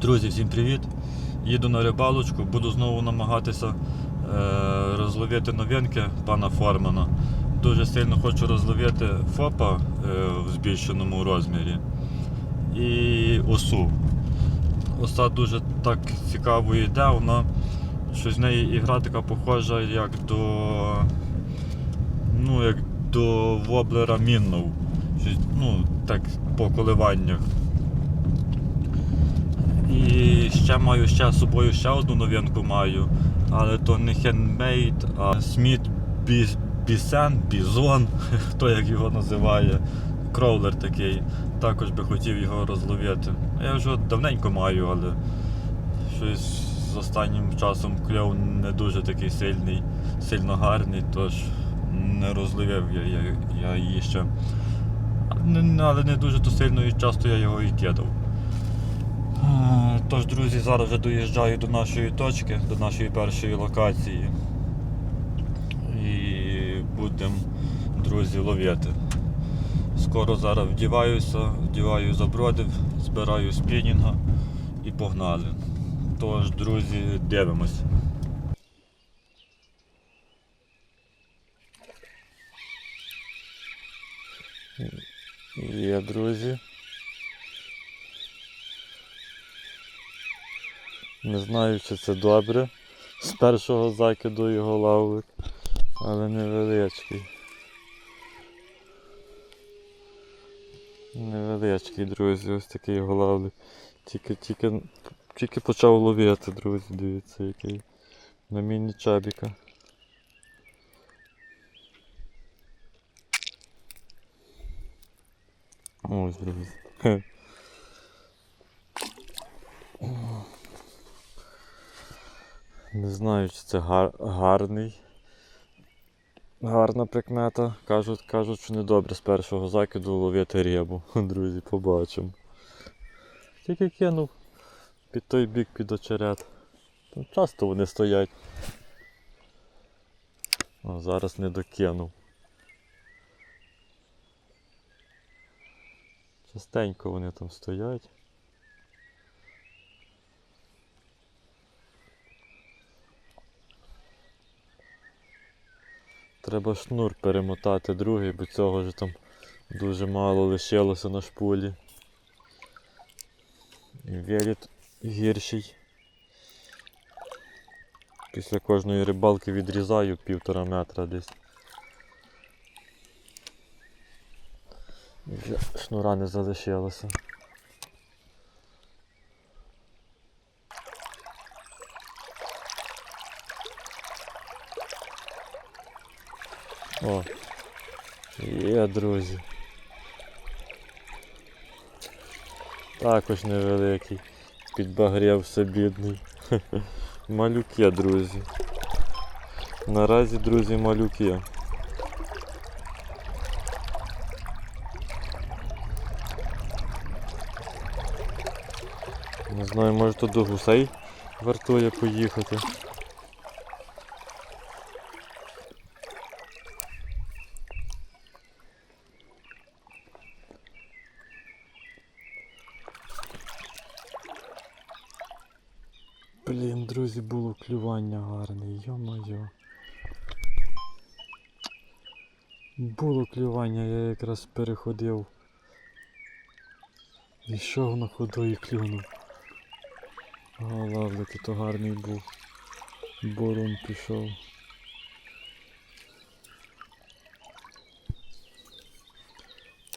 Друзі, всім привіт! Їду на рибалочку, буду знову намагатися е, розловити новинки пана Формана. Дуже сильно хочу розловити ФОПа е, в збільшеному розмірі і осу. Оса дуже так цікаво йде, вона щось в неї ігра така похожа як до ну, як до воблера Міннов. Ну, так по коливаннях. І ще маю ще з собою ще одну новинку маю, але то не хендмейд, а Сміт Бісен, Бізон, хто як його називає, кроулер такий. Також би хотів його розловити. Я вже давненько маю, але щось з останнім часом кльов не дуже такий сильний, сильно гарний, тож не розловив я, я, я її ще. Але не дуже то сильно і часто я його і кидав. Е, Тож, друзі, зараз вже доїжджаю до нашої точки, до нашої першої локації. Будемо, друзі, ловити. Скоро зараз вдіваюся, вдіваю забродив, збираю спінінга і погнали. Тож, друзі, дивимось. Є, друзі. Не знаю, чи це добре. З першого закиду його ловить, але невеличкий. Невеличкий, друзі, ось такий його ловлик. Тільки, тільки, тільки почав ловити, друзі, дивіться, який. На міні чабіка. Ось, друзі. Не знаю, чи це гар... гарний. Гарна прикмета. Кажуть, кажуть, що недобре з першого закиду ловити рибу. Друзі, побачимо. Тільки кинув під той бік під очерет. Там часто вони стоять. О, зараз не докинув. Частенько вони там стоять. Треба шнур перемотати другий, бо цього ж там дуже мало лишилося на шпулі. І виліт гірший. Після кожної рибалки відрізаю півтора метра десь. Вже шнура не залишилося. О, є, друзі. Також невеликий. Підбагрівся бідний. Малюки, друзі. Наразі, друзі, малюки. Не знаю, може тут до гусей вартує поїхати. Блін, друзі, було клювання гарне, йо-моє. Було клювання, я якраз переходив. Йшов на ходу і клюнув. О, лавлик, то гарний був. Борон пішов.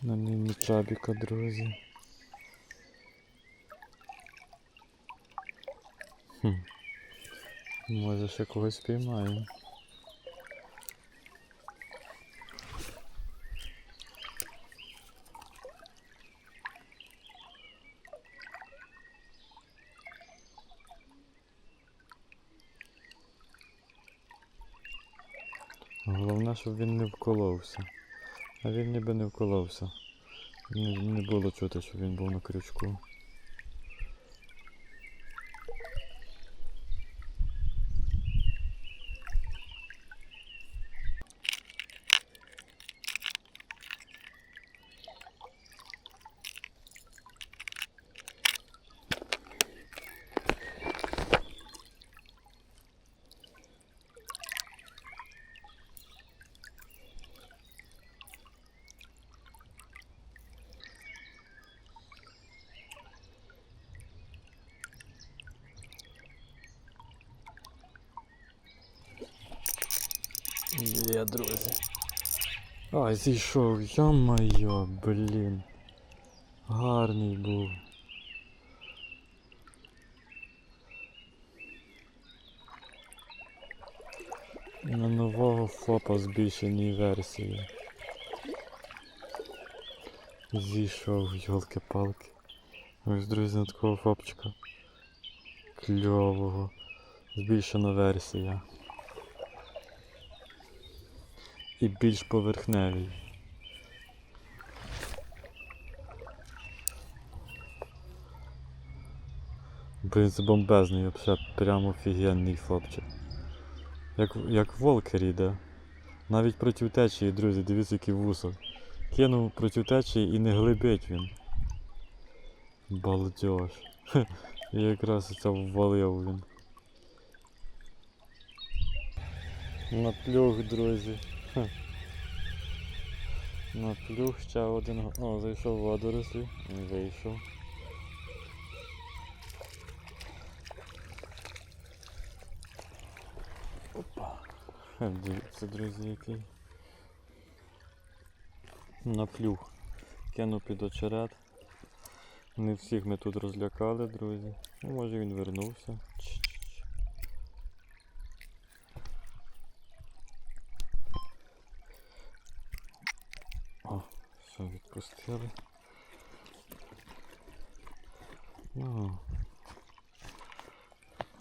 На міні чабіка, друзі. Хм. Може ще когось спіймаємо. Головне, щоб він не вколовся. А він ніби не вколовся. Не, було чути, що він був на крючку. Є, друзі. Ай, зійшов, йо-моє, блін. Гарний був. На нового ФОПа збільшеній версії. Зійшов, йолки-палки. Ось, друзі, на такого фопчика. Кльового. Збільшена версія. І більш поверхневий. Блін, це бомбезний, вообще прям офігенний фопчик. Як, як волкер іде. Навіть проти течії, друзі, дивіться, який вусок. Кинув проти течії і не глибить він. Балдеж. І якраз це ввалив він. На плюх, друзі. Хе. На ще один. О, зайшов водорослі. Він вийшов. Опа. Дивіться, друзі, який. На плюх. Кинув під очерет. Не всіх ми тут розлякали, друзі. Ну, може він вернувся. Ч-ч-ч. О, все, відпустили. Ну.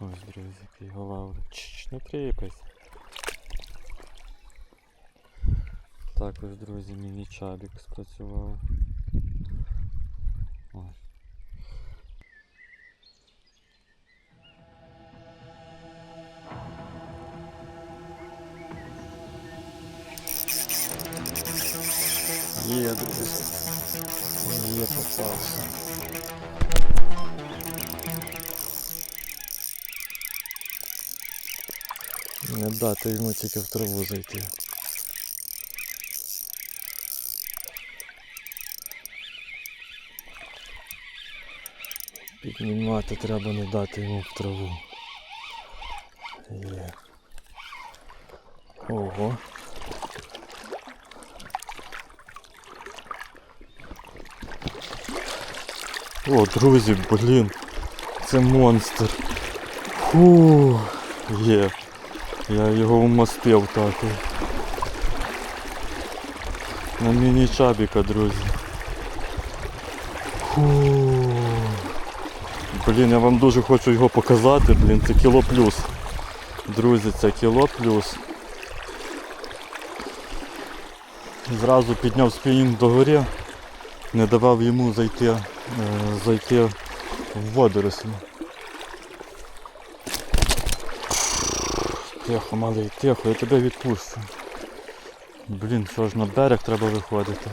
Ось, друзі, голавлик. Чш, не тріпайся. Також, друзі, міні-чабік спрацював. Дати йому тільки в траву зайти. Піднімати треба не дати йому в траву. Є. Ого. О, друзі, блін. Це монстр. Фу. Є. Я його вмостив так. На міні-чабіка, друзі. Фу. Блін, я вам дуже хочу його показати, блін, це кіло плюс. Друзі, це кіло плюс. Зразу підняв спінінг догорі, не давав йому зайти, е, зайти в водорослі. Тихо, малий, тихо, я тебе відпущу. Блін, що ж на берег треба виходити.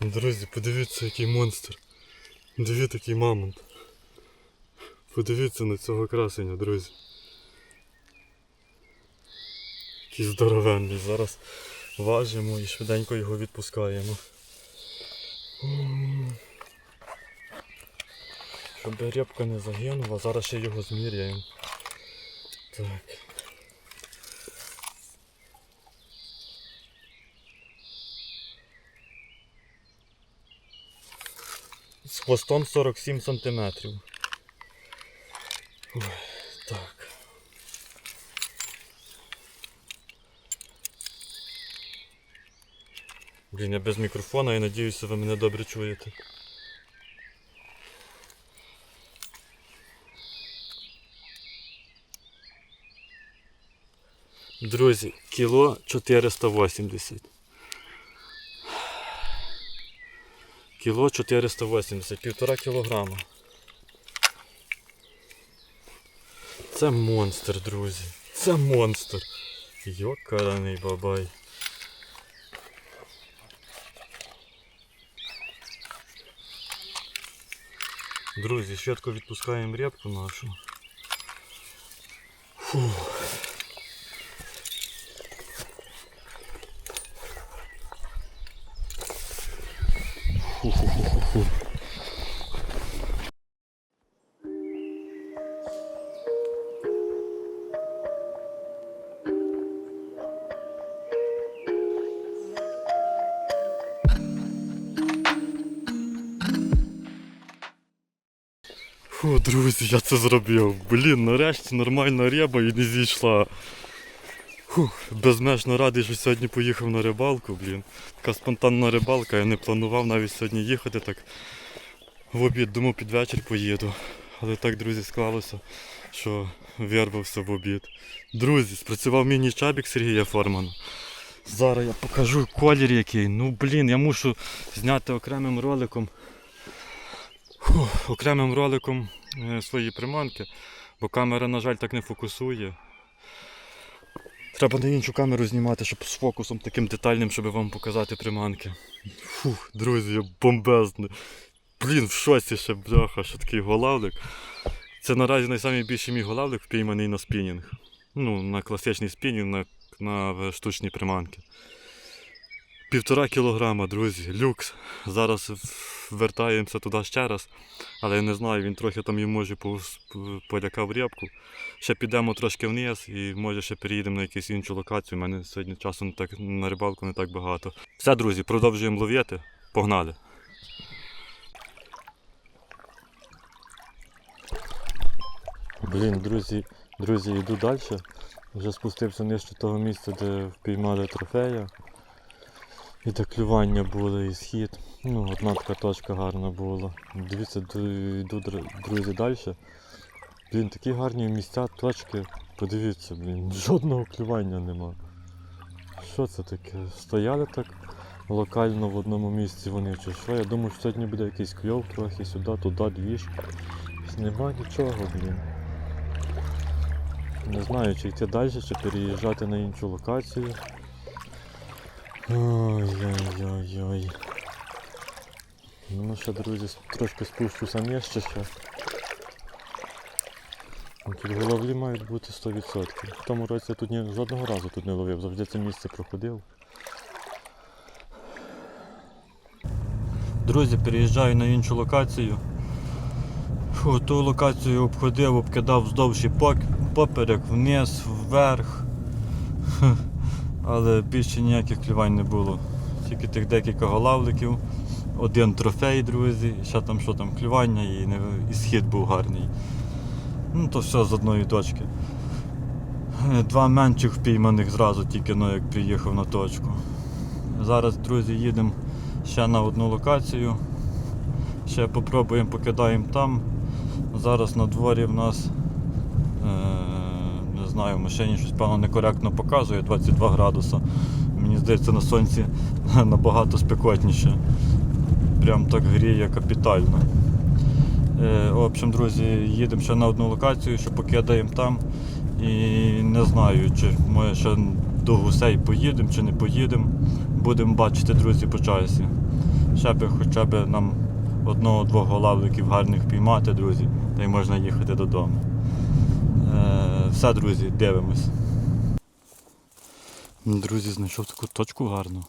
Друзі, подивіться, який монстр. Дивіться, який мамонт. Подивіться на цього красення, друзі. Який здоровенний. Зараз важимо і швиденько його відпускаємо. Щоб рибка не загинула, зараз ще його зміряємо. Так. З хвостом 47 сантиметрів. Ой, так. Блін, я без мікрофона і надіюся, ви мене добре чуєте. Друзі, кіло 480. Кіло 480, півтора кілограма. Це монстр, друзі. Це монстр. Йокараний бабай. Друзі, швидко відпускаємо репку нашу. Фух. Фу, друзі, я це зробив. Блін, нарешті нормальна риба і не зійшла. Фух, безмежно радий, що сьогодні поїхав на рибалку, блін. Така спонтанна рибалка, я не планував навіть сьогодні їхати так. В обід, думав, під вечір поїду. Але так, друзі, склалося, що вирвався в обід. Друзі, спрацював міні-чабік Сергія Формана. Зараз я покажу колір який. Ну блін, я мушу зняти окремим роликом. Фух, окремим роликом е, свої приманки, бо камера, на жаль, так не фокусує. Треба на іншу камеру знімати, щоб з фокусом таким детальним, щоб вам показати приманки. Фух, друзі, я бомбезний. Блін, в шоці ще бляха, що такий голавлик. Це наразі найбільший мій голавлик впійманий на спінінг. Ну, на класичний спінінг, на, на штучні приманки. Півтора кілограма, друзі, люкс. Зараз вертаємося туди ще раз. Але я не знаю, він трохи там йому може полякав рябку. Ще підемо трошки вниз і може ще переїдемо на якусь іншу локацію. У мене сьогодні часу так, на рибалку не так багато. Все, друзі, продовжуємо ловити. Погнали. Блін, друзі, друзі, йду далі. Вже спустився нижче того місця, де впіймали трофея. І де клювання було, і схід. Ну, одна така точка гарна була. Дивіться, йду, друзі, далі. Блін, такі гарні місця, точки. Подивіться, блін, жодного клювання нема. Що це таке? Стояли так локально в одному місці вони чи що? Я думаю, що сьогодні буде якийсь кльов трохи сюди, туди, двіж. Нема нічого, блін. Не знаю, чи йти далі, чи переїжджати на іншу локацію. Ой-ой-ой-ой. Ну ще, друзі, трошки спущуся нижче ще. Ну, Тут головлі мають бути 100%. В тому році я тут ні, жодного разу тут не ловив, завжди це місце проходив. Друзі, переїжджаю на іншу локацію. Фу, ту локацію обходив, обкидав вздовж і поперек, вниз, вверх. Але більше ніяких клювань не було. Тільки тих декілька голавликів, один трофей, друзі, ще там що там клювання і, не, і схід був гарний. Ну то все з одної точки. Два менших впійманих зразу тільки ну, як приїхав на точку. Зараз, друзі, їдемо ще на одну локацію. Ще попробуємо, покидаємо там. Зараз на дворі в нас знаю, в машині щось певно некоректно показує 22 градуса. Мені здається на сонці набагато спекотніше. Прям так гріє капітально. Е, в общем, друзі, їдемо ще на одну локацію, що покидаємо там. І не знаю, чи ми ще до гусей поїдемо чи не поїдемо. Будемо бачити, друзі, по часі. Ще би хоча б нам одного-двох голавликів гарних піймати, друзі, та й можна їхати додому. Е, все, друзі, дивимось. Друзі, знайшов таку точку гарну.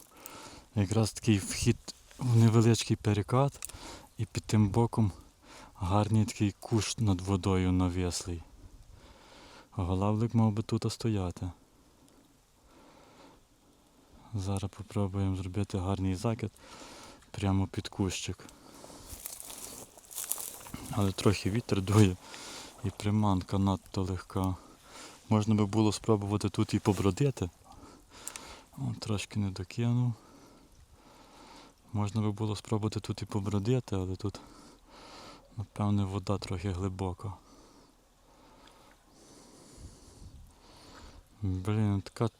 Якраз такий вхід в невеличкий перекат і під тим боком гарний такий кущ над водою навіслий. Голавлик мав би тут стояти. Зараз попробуємо зробити гарний закид прямо під кущик. Але трохи вітер дує і приманка надто легка. Можна би було спробувати тут і побродити. О, трошки не докинув. Можна би було спробувати тут і побродити, але тут, напевне, вода трохи глибока. Блін, така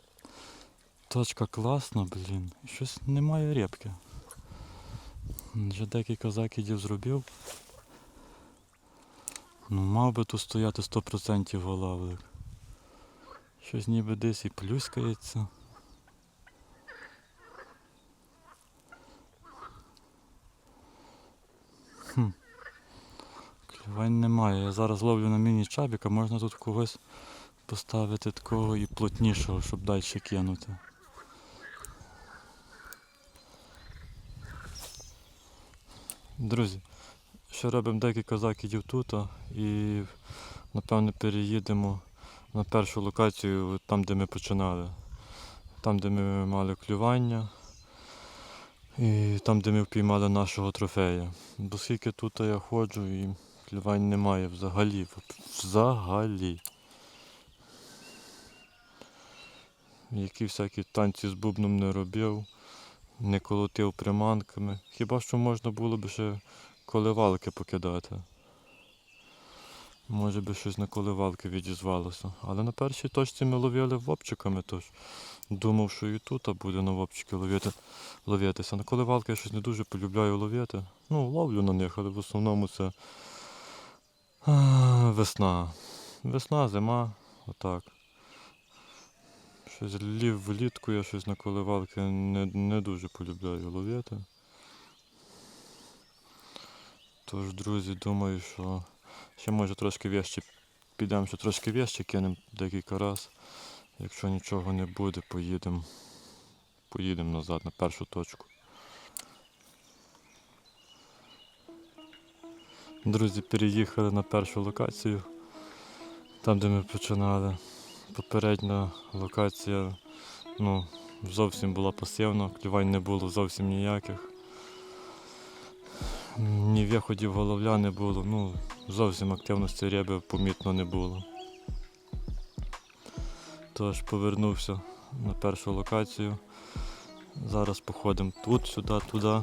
точка класна, блін. Щось немає репки. Вже декілька закидів зробив. Ну, мав би тут стояти 100% голавлик. Щось ніби десь і плюскається. Хм. Клювань немає. Я зараз ловлю на міні-чабіка, можна тут когось поставити такого і плотнішого, щоб далі кинути. Друзі, ще робимо декілька закидів тут і напевно переїдемо на першу локацію, там де ми починали. Там, де ми мали клювання і там, де ми впіймали нашого трофея. Бо скільки тут я ходжу і клювань немає взагалі. Взагалі. Які всякі танці з бубном не робив, не колотив приманками. Хіба що можна було б ще коливалки покидати. Може би щось на коливалки відізвалося. Але на першій точці ми ловили вопчиками, тож думав, що і тут а буде на вопчики ловити, ловитися. На коливалки я щось не дуже полюбляю ловити. Ну, ловлю на них, але в основному це а, весна. Весна, зима, отак. Щось лів влітку я щось на коливалки не, не дуже полюбляю ловити. Тож, друзі, думаю, що ще може трошки вещі підемо, ще трошки вещі кинемо декілька разів. Якщо нічого не буде, поїдемо поїдемо назад на першу точку. Друзі, переїхали на першу локацію, там де ми починали. Попередня локація ну, зовсім була пасивна, клювань не було зовсім ніяких. Ні виходів головля не було, ну зовсім активності риби помітно не було. Тож повернувся на першу локацію. Зараз походимо тут, сюди, туди.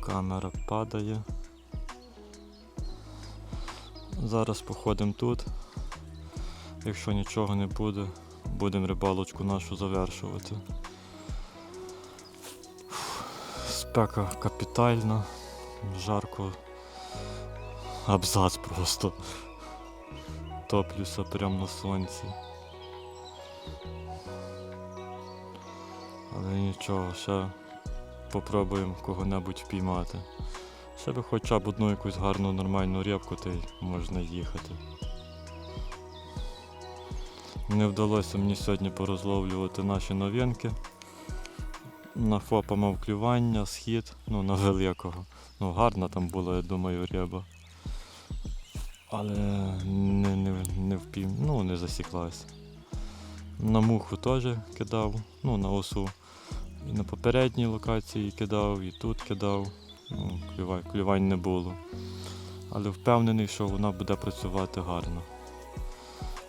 Камера падає. Зараз походимо тут. Якщо нічого не буде, будемо рибалочку нашу завершувати. Спека капітальна, жарко, абзац просто. Топлюся прямо на сонці. Але нічого, ще попробуємо кого-небудь впіймати. Ще би хоча б одну якусь гарну нормальну рибку, та й можна їхати. Не вдалося мені сьогодні порозловлювати наші новинки. На ФОПа мав клювання, схід, ну на великого. Ну гарна там була, я думаю, риба. Але не, не, не впів, ну не засіклась. На муху теж кидав, ну на осу. І на попередній локації кидав, і тут кидав. Ну, клювань, клювань не було. Але впевнений, що вона буде працювати гарно.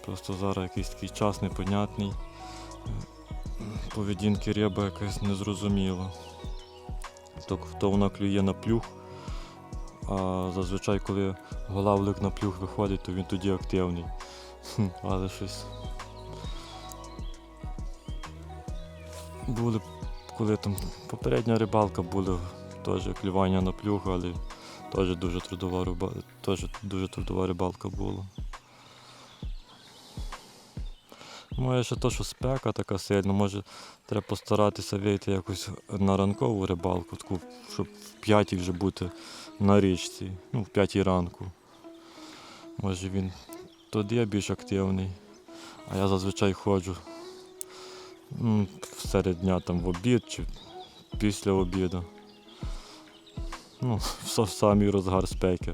Просто зараз якийсь такий час непонятний. Поведінки риби якась незрозуміла. То, то вона клює на плюх, а зазвичай, коли голавлик на плюх виходить, то він тоді активний. Але щось. Були, коли там попередня рибалка була теж клювання на плюх, але теж дуже трудова теж дуже трудова рибалка була. Може ще то, що спека така сильна, може треба постаратися вийти якось на ранкову рибалку, таку, щоб в п'ятій вже бути на річці, ну, в п'ятій ранку. Може він тоді більш активний, а я зазвичай ходжу м, серед дня там в обід чи після обіду. Ну, в самий розгар спеки.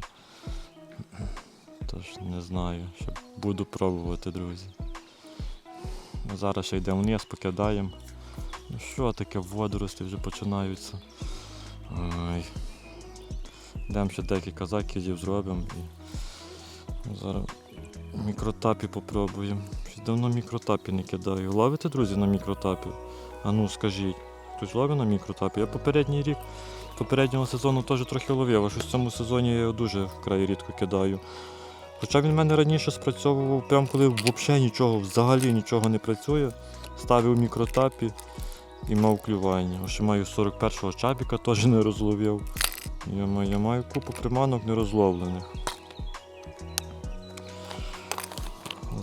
Тож не знаю, ще буду пробувати, друзі. Зараз ще йдемо вниз, покидаємо. Ну що таке, водорості вже починаються. Ай. Йдемо ще декілька закидів зробимо і зараз мікротапі попробуємо. Щось давно мікротапі не кидаю. Ловите, друзі, на мікротапі? А ну скажіть, хтось ловить на мікротапі? Я попередній рік, попереднього сезону теж трохи ловив, а щось в цьому сезоні я його дуже вкрай рідко кидаю. Хоча він в мене раніше спрацьовував, прям коли взагалі нічого, взагалі нічого не працює. Ставив мікротапі і мав клювання. Ще маю 41-го чабіка, теж не розловив. Я маю, я маю купу приманок нерозловлених.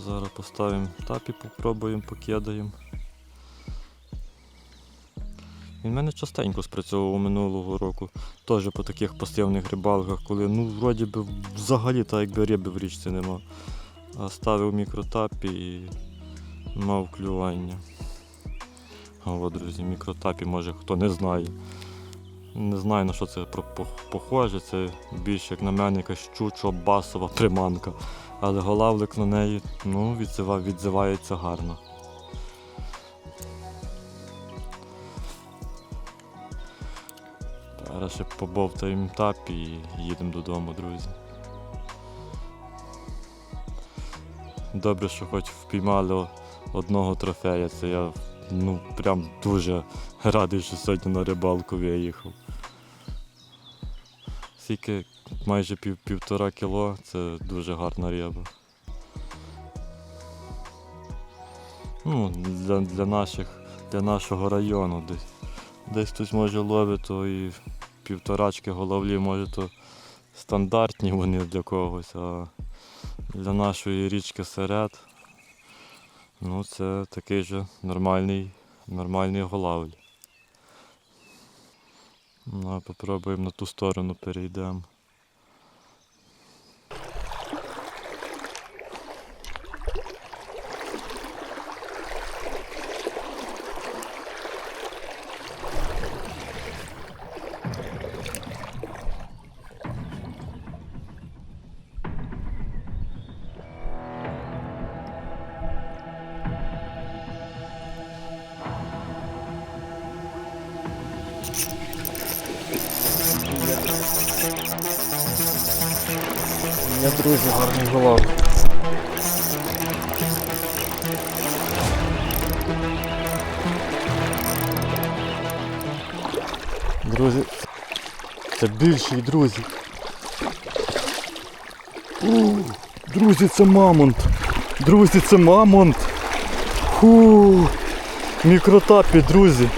Зараз поставимо тапі, попробуємо, покидаємо. Він в мене частенько спрацьовував минулого року, теж по таких пасивних рибалках, коли ну вроді би взагалі так якби риби в річці нема. А ставив мікротапі і мав клювання. От, друзі, мікротапі, може хто не знає. Не знаю на що це похоже, це більше як на мене якась чучо-басова приманка. Але голавлик на неї ну, відзивається гарно. Зараз ще побовтаємо тапі і їдемо додому, друзі. Добре, що хоч впіймали одного трофея. Це я ну, прям дуже радий, що сьогодні на рибалку виїхав. Скільки майже пів, півтора кіло, це дуже гарна риба. Ну, для, для, наших, для нашого району десь. Десь хтось може ловить, то і півторачки головлі, може то стандартні вони для когось, а для нашої річки серед, ну це такий же нормальний, нормальний голавль. Ну, попробуємо на ту сторону перейдемо. Друзі, гарний голов. Друзі, це більший, друзі. У, друзі, це мамонт. Друзі, це мамонт. Фу. Мікротапі, друзі.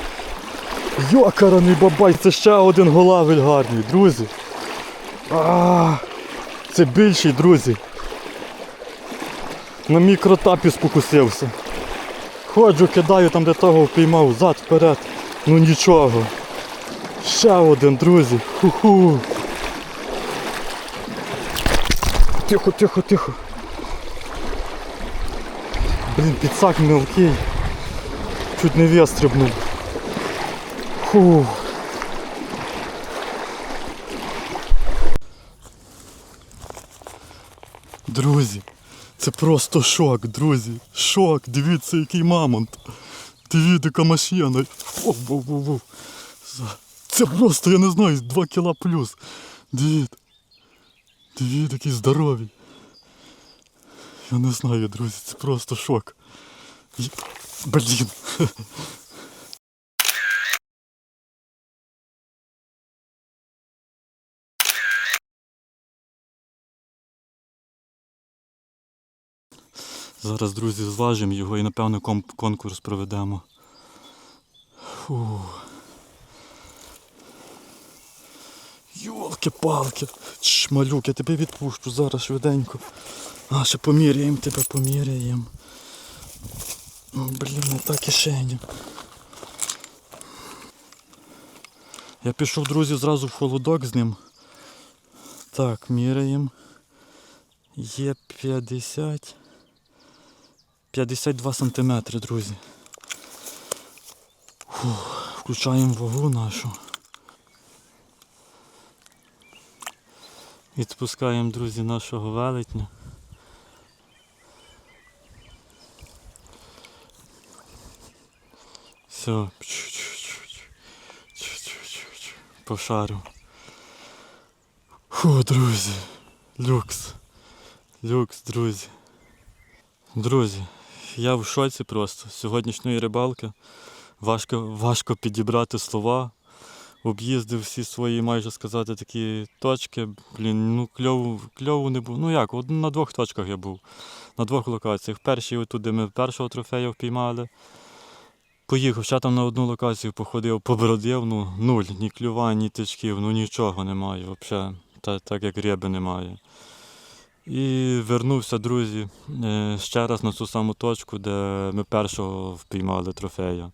Йокараний бабай, це ще один голавель гарний, друзі. А, це більший, друзі. На мікротапі спокусився. Ходжу, кидаю там, де того впіймав, зад, вперед. Ну нічого. Ще один, друзі. Ху-ху. Тихо, тихо, тихо. Блін, підсак мелкий. Чуть не вистрибнув. Фу. Друзі, це просто шок, друзі. Шок. Дивіться, який мамонт. Дивіться, воу. Це просто, я не знаю, 2 кіла плюс. Дивіться. Дивіться, який здоровий. Я не знаю, друзі, це просто шок. Блін. Зараз, друзі, зважимо його і напевно конкурс проведемо. Фу. Йолки-палки. Малюк, я тебе відпущу зараз швиденько. А, ще поміряємо тебе, поміряємо. Блін, не та кишеня. Я пішов, друзі, зразу в холодок з ним. Так, міряємо. Є 50. 52 сантиметри, друзі. Фух, включаємо вагу нашу. Відпускаємо, друзі, нашого велетня. Все. По шару. Фу, друзі. Люкс. Люкс, друзі. Друзі, я в шоці просто. Сьогоднішньої рибалки. Важко, важко підібрати слова. Об'їздив всі свої, майже сказати, такі точки. Блін, ну кльово, кльово не був. Ну як, на двох точках я був. На двох локаціях. Першій отут, де ми першого трофея впіймали. Поїхав, ще там на одну локацію походив, побродив, ну нуль, ні клювань, ні тичків, ну нічого немає взагалі, та, так як риби немає. І вернувся, друзі, е, ще раз на ту саму точку, де ми першого впіймали трофея.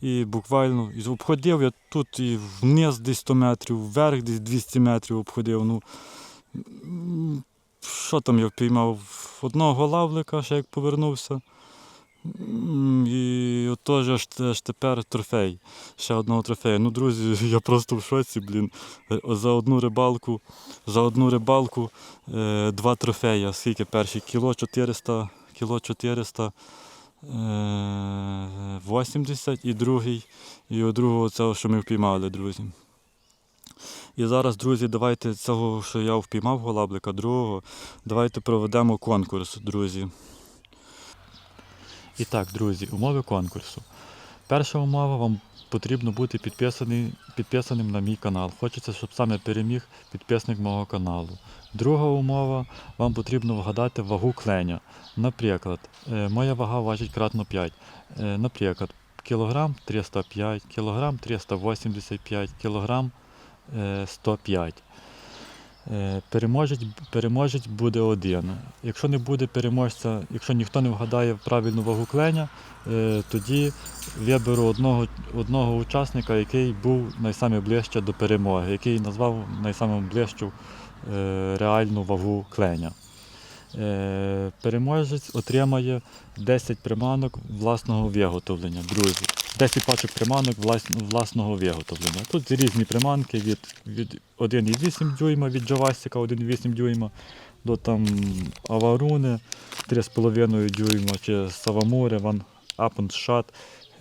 І буквально і обходив я тут і вниз десь 100 метрів, вверх десь 200 метрів обходив. Ну, що там я впіймав? Одного лавлика, ще як повернувся. І от теж аж, аж тепер трофей. Ще одного трофея. Ну, друзі, я просто в шоці, блін. Е, За одну рибалку, за одну рибалку е, два трофея. Скільки перший? Кіло 400, кіло 400 е, 80 і другий, і у другого цього, що ми впіймали, друзі. І зараз, друзі, давайте цього, що я впіймав голаблика, другого, давайте проведемо конкурс, друзі. І так, друзі, умови конкурсу. Перша умова вам потрібно бути підписаний, підписаним на мій канал. Хочеться, щоб саме переміг підписник мого каналу. Друга умова, вам потрібно вгадати вагу кленя. Наприклад, е, моя вага важить кратно 5. Е, Наприклад, кілограм 305, кілограм 385, кілограм е, 105. Е, Переможець, переможець буде один. Якщо не буде переможця, якщо ніхто не вгадає правильну вагу кленя, е, тоді виберу одного, одного учасника, який був найсаме до перемоги, який назвав найсаме ближчу е, реальну вагу кленя. Переможець отримає 10 приманок власного виготовлення, друзі. 10 пачок приманок влас- власного виготовлення. Тут різні приманки від, від 1,8 дюйма від Джавасіка 1,8 дюйма до там Аваруни 3,5 дюйма чи Савамури, Ван Апон Шат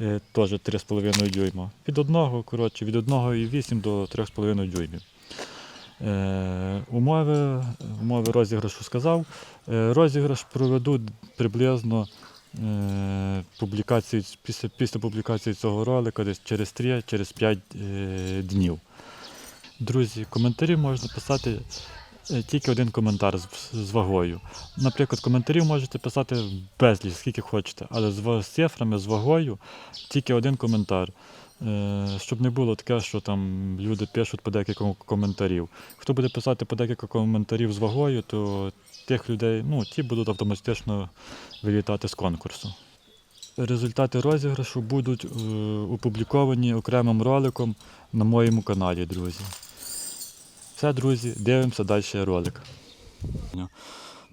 е, теж 3,5 дюйма. Від одного, коротше, від 1,8 до 3,5 дюймів. Е, умови, умови розіграшу сказав. Е, розіграш проведу приблизно е, публікації, після, після публікації цього ролика десь через 3 через 5 е, днів. Друзі, коментарі можна писати е, тільки один коментар з, з вагою. Наприклад, коментарів можете писати безліч, скільки хочете, але з, з цифрами, з вагою тільки один коментар. Щоб не було таке, що там люди пишуть по декілька коментарів. Хто буде писати по декілька коментарів з вагою, то тих людей, ну, ті будуть автоматично вилітати з конкурсу. Результати розіграшу будуть е, опубліковані окремим роликом на моєму каналі, друзі. Все, друзі, дивимося далі ролик.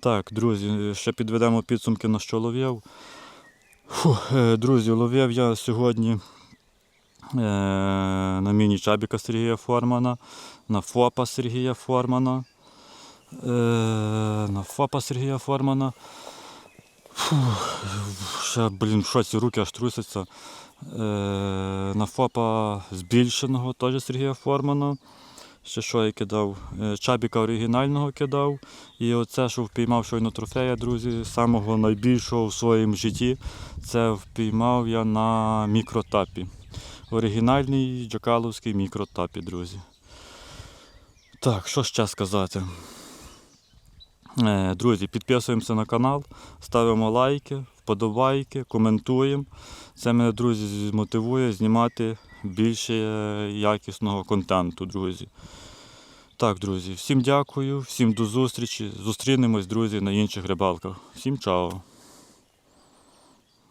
Так, друзі, ще підведемо підсумки на що ловив. Фух, е, друзі, ловив я сьогодні е, на міні-чабіка Сергія Формана, на ФОПа Сергія Формана. Е, на ФОПа Сергія Формана. Фух, ще, блін, в шоці руки аж трусяться. Е, на ФОПа збільшеного теж Сергія Формана. Ще що я кидав? Е, Чабіка оригінального кидав. І оце, що впіймав щойно трофея, друзі, самого найбільшого в своєму житті, це впіймав я на мікротапі. Оригінальний джакаловський мікротапі, друзі. Так, що ще сказати? Е, Друзі, підписуємося на канал, ставимо лайки, вподобайки, коментуємо. Це мене, друзі, мотивує знімати більше е, якісного контенту, друзі. Так, друзі, всім дякую, всім до зустрічі. Зустрінемось, друзі, на інших рибалках. Всім чао!